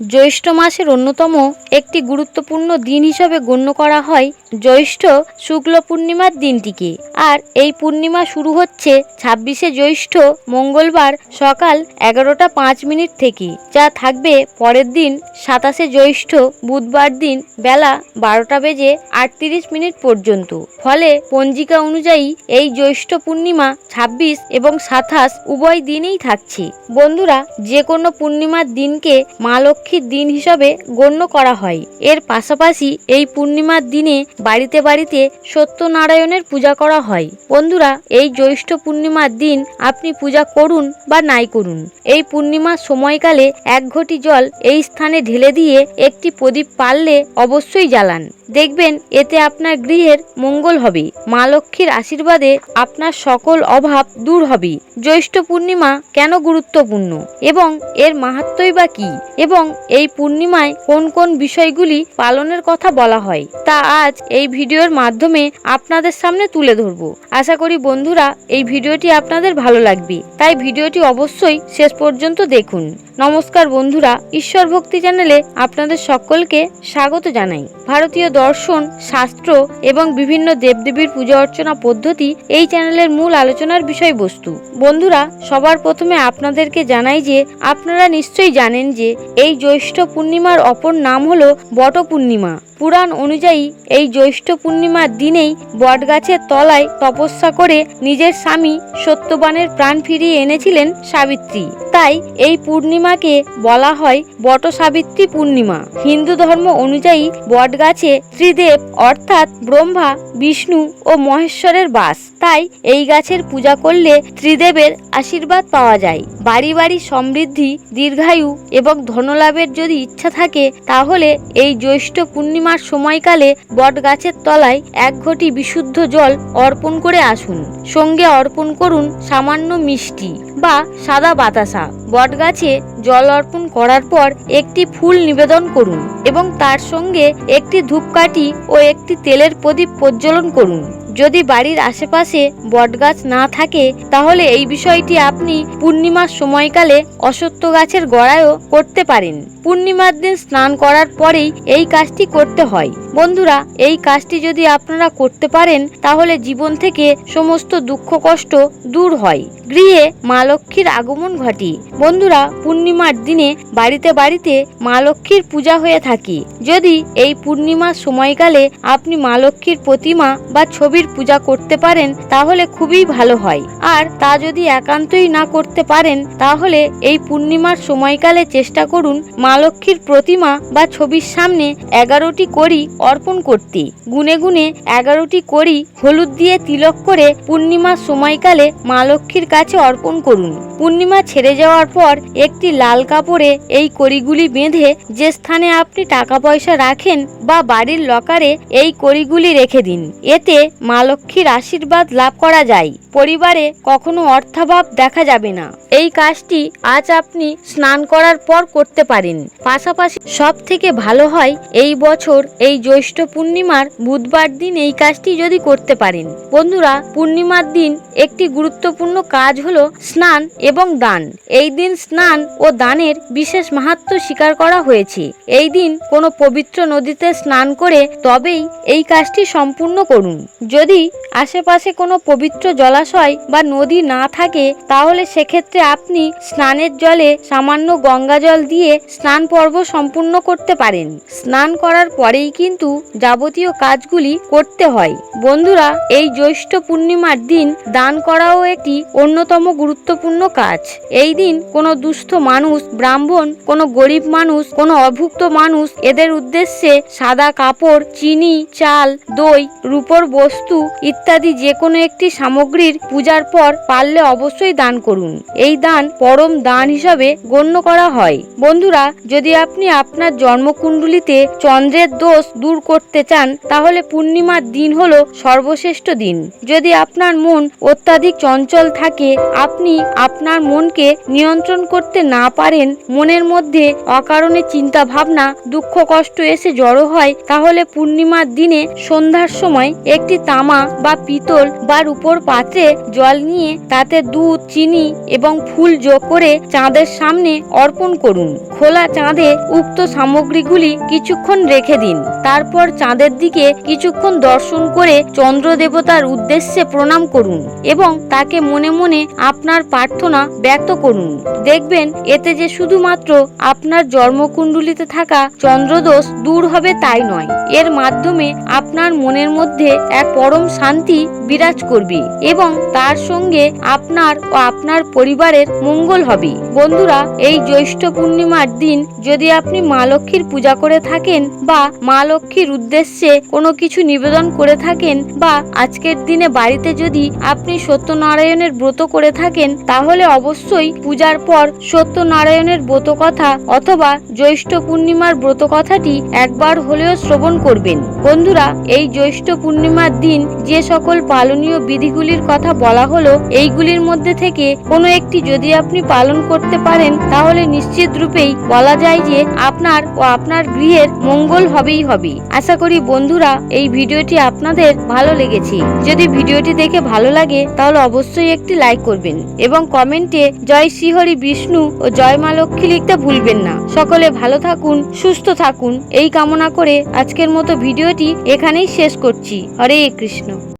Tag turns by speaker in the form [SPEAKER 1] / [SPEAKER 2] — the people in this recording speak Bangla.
[SPEAKER 1] জ্যৈষ্ঠ মাসের অন্যতম একটি গুরুত্বপূর্ণ দিন হিসাবে গণ্য করা হয় জ্যৈষ্ঠ শুক্ল পূর্ণিমার দিনটিকে। আর এই পূর্ণিমা শুরু হচ্ছে ছাব্বিশে জ্যৈষ্ঠ মঙ্গলবার সকাল এগারোটা পাঁচ মিনিট থেকে, যা থাকবে পরের দিন সাতাশে জ্যৈষ্ঠ বুধবার দিন বেলা বারোটা বেজে আটত্রিশ মিনিট পর্যন্ত। ফলে পঞ্জিকা অনুযায়ী এই জ্যৈষ্ঠ পূর্ণিমা ছাব্বিশ এবং সাতাশ উভয় দিনেই থাকছে। বন্ধুরা, যে কোনো পূর্ণিমার দিনকে মা লক্ষ্মীর দিন হিসাবে গণ্য করা হয়। এর পাশাপাশি এই পূর্ণিমার দিনে বাড়িতে বাড়িতে সত্যনারায়ণের পূজা করা হয়। বন্ধুরা, এই জ্যৈষ্ঠ পূর্ণিমার দিন আপনি পূজা করুন বা নাই করুন। এই পূর্ণিমার সময়কালে এক ঘটি জল এই স্থানে ঢেলে দিয়ে একটি প্রদীপ পারলে অবশ্যই জ্বালান। দেখবেন এতে আপনার গৃহের মঙ্গল হবে। মা লক্ষ্মীর আশীর্বাদে আপনার সকল অভাব দূর হবে। জ্যৈষ্ঠ পূর্ণিমা কেন গুরুত্বপূর্ণ এবং এর মাহাত্মই বা কি? এবং এই পূর্ণিমায় কোন কোন বিষয়গুলি পালনের কথা বলা হয়, তা আজ এই ভিডিওর মাধ্যমে আপনাদের সামনে তুলে ধরব। আশা করি বন্ধুরা এই ভিডিওটি আপনাদের ভালো লাগবে। তাই ভিডিওটি অবশ্যই শেষ পর্যন্ত দেখুন। নমস্কার বন্ধুরা, ঈশ্বর ভক্তি চ্যানেলে আপনাদের সকলকে স্বাগত জানাই। ভারতীয় দর্শন, শাস্ত্র এবং বিভিন্ন দেবদেবীর পূজা অর্চনা পদ্ধতি এই চ্যানেলের মূল আলোচনার বিষয়বস্তু। বন্ধুরা, সবার প্রথমে আপনাদেরকে জানাই যে, আপনারা নিশ্চয়ই জানেন যে, এই জ্যৈষ্ঠ পূর্ণিমার অপর নাম হলো বট পূর্ণিমা পুরাণ অনুযায়ী এই জ্যৈষ্ঠ পূর্ণিমার দিনেই বটগাছের তলায় তপস্যা করে নিজের স্বামী সত্যবানের প্রাণ ফিরিয়ে এনেছিলেন সাবিত্রী। তাই এই পূর্ণিমাকে বলা হয় বট সাবিত্রী পূর্ণিমা। হিন্দু ধর্ম অনুযায়ী বটগাছে ত্রিদেব অর্থাৎ ব্রহ্মা, বিষ্ণু ও মহেশ্বরের বাস। তাই এই গাছের পূজা করলে ত্রিদেবের আশীর্বাদ পাওয়া যায়। বাড়ি বাড়ি সমৃদ্ধি, দীর্ঘায়ু এবং ধনলাভের যদি ইচ্ছা থাকে, তাহলে এই জ্যৈষ্ঠ পূর্ণিমার সময়কালে বট গাছের তলায় এক ঘটি বিশুদ্ধ জল অর্পণ করে আসুন। সঙ্গে অর্পণ করুন সামান্য মিষ্টি বা সাদা বাতাসা। বট গাছে জল অর্পণ করার পর একটি ফুল নিবেদন করুন এবং তার সঙ্গে একটি ধূপকাঠি ও একটি তেলের প্রদীপ প্রজ্বলন করুন। যদি বাড়ির আশেপাশে বটগাছ না থাকে, তাহলে এই বিষয়টি আপনি পূর্ণিমার সময়কালে অসত্য গাছের গোড়ায়ও করতে পারেন। পূর্ণিমার দিন স্নান করার পরেই এই কাজটি করতে হয়। বন্ধুরা, এই কাজটি যদি আপনারা করতে পারেন, তাহলে জীবন থেকে সমস্ত দুঃখ কষ্ট দূর হয়। গৃহে মা লক্ষ্মীর আগমন ঘটে। বন্ধুরা, পূর্ণিমার দিনে বাড়িতে বাড়িতে মা লক্ষ্মীর পূজা হয়ে থাকে। যদি এই পূর্ণিমার সময়কালে আপনি মা লক্ষ্মীর প্রতিমা বা ছবির পূজা করতে পারেন, তাহলে খুবই ভালো হয়। আর তা যদি একান্তই না করতে পারেন, তাহলে এই পূর্ণিমার সময়কালে চেষ্টা করুন মা লক্ষ্মীর প্রতিমা বা ছবির সামনে এগারোটি করি অর্পণ করতে। গুনে গুনে এগারোটি করি হলুদ দিয়ে তিলক করে পূর্ণিমার সময়কালে মা লক্ষ্মীর কাছে অর্পণ করুন। পূর্ণিমা ছেড়ে যাওয়ার পর একটি লাল কাপড়ে এই কড়িগুলি বেঁধে যে স্থানে আপনি টাকা পয়সা রাখেন বা বাড়ির লকারে এই কড়িগুলি রেখে দিন। এতে মা লক্ষ্মীর আশীর্বাদ লাভ করা যায়। পরিবারে কখনো অর্থাভাব দেখা যাবে না। এই কাজটি আজ আপনি স্নান করার পর করতে পারেন। পাশাপাশি সব থেকে ভালো হয় এই বছর এই জ্যৈষ্ঠ পূর্ণিমার বুধবার দিন এই কাজটি যদি করতে পারেন। বন্ধুরা, পূর্ণিমার দিন একটি গুরুত্বপূর্ণ কাজ হলো স্নান এবং দান। এই দিন স্নান ও দানের বিশেষ মাহাত্ম স্বীকার করা হয়েছে। এই দিন কোনো পবিত্র নদীতে স্নান করে তবেই এই কাজটি সম্পূর্ণ করুন। যদি আশেপাশে কোনো পবিত্র জলাশয় বা নদী না থাকে, তাহলে সেক্ষেত্রে আপনি স্নানের জলে সামান্য গঙ্গা জল দিয়ে স্নান পর্ব সম্পূর্ণ করতে পারেন। স্নান করার পরেই কিন্তু যাবতীয় কাজগুলি করতে হয়। বন্ধুরা, এই জ্যৈষ্ঠ পূর্ণিমার দিন দান করাও একটি অন্যতম গুরুত্বপূর্ণ কাজ। এই দিন কোনো দুস্থ মানুষ, ব্রাহ্মণ, কোনো গরিব মানুষ, কোনো অভুক্ত মানুষ এদের উদ্দেশ্যে সাদা কাপড়, চিনি, চাল, দই, রূপর বস্তু ইত্যাদি যে কোনো একটি সামগ্রীর পূজার পর পারলে অবশ্যই দান করুন। এই দান পরম দান হিসাবে গণ্য করা হয়। বন্ধুরা, যদি আপনি আপনার জন্মকুণ্ডলিতে চন্দ্রের দোষ দূর করতে চান, তাহলে পূর্ণিমার দিন হলো সর্বশ্রেষ্ঠ দিন। যদি আপনার মন অত্যাধিক চঞ্চল থাকে, আপনি আপনার মনকে নিয়ন্ত্রণ করতে না পারেন, মনের মধ্যে অকারণে চিন্তা ভাবনা দুঃখ কষ্ট এসে জড়ো হয়, তাহলে পূর্ণিমার দিনে সন্ধ্যার সময় একটি তাম তামা বা পিতল বা রূপোর পাত্রে জল নিয়ে তাতে দুধ, চিনি এবং ফুল যোগ করে চাঁদের সামনে অর্পণ করুন। খোলা চাঁদে উক্ত সামগ্রীগুলি কিছুক্ষণ রেখে দিন। তারপর চাঁদের দিকে কিছুক্ষণ দর্শন করে চন্দ্র দেবতার উদ্দেশ্যে প্রণাম করুন এবং তাকে মনে মনে আপনার প্রার্থনা ব্যক্ত করুন। দেখবেন এতে যে শুধুমাত্র আপনার জন্মকুণ্ডলিতে থাকা চন্দ্রদোষ দূর হবে তাই নয়। এর মাধ্যমে আপনার মনের মধ্যে এক পরম শান্তি বিরাজ করবে এবং তার সঙ্গে আপনার ও আপনার পরিবারের মঙ্গল হবে। বন্ধুরা, এই জ্যৈষ্ঠ পূর্ণিমার দিন যদি আপনি মা লক্ষ্মীর পূজা করে থাকেন বা মা লক্ষ্মীর উদ্দেশ্যে কোনো কিছু নিবেদন করে থাকেন বা আজকের দিনে বাড়িতে যদি আপনি সত্যনারায়ণের ব্রত করে থাকেন, তাহলে অবশ্যই পূজার পর সত্যনারায়ণের ব্রত কথা অথবা জ্যৈষ্ঠ পূর্ণিমার ব্রত কথাটি একবার হলেও শ্রবণ করবেন। বন্ধুরা, এই জ্যৈষ্ঠ পূর্ণিমার দিন যে সকল পালনীয় বিধিগুলির কথা বলা হলো, এইগুলির মধ্যে থেকে কোনো একটি যদি আপনি পালন করতে পারেন, তাহলে নিশ্চিত রূপেই বলা যায় যে আপনার ও আপনার গৃহের মঙ্গল হবেই হবে। আশা করি বন্ধুরা, এই ভিডিওটি আপনাদের ভালো লেগেছে। যদি ভিডিওটি দেখে ভালো লাগে, তাহলে অবশ্যই একটি লাইক করবেন এবং কমেন্টে জয় শ্রীহরি বিষ্ণু ও জয় মা লক্ষ্মী লিখতে ভুলবেন না। সকলে ভালো থাকুন, সুস্থ থাকুন, এই কামনা করে আজকের মতো ভিডিওটি এখানেই শেষ করছি। হরে কৃষ্ণ।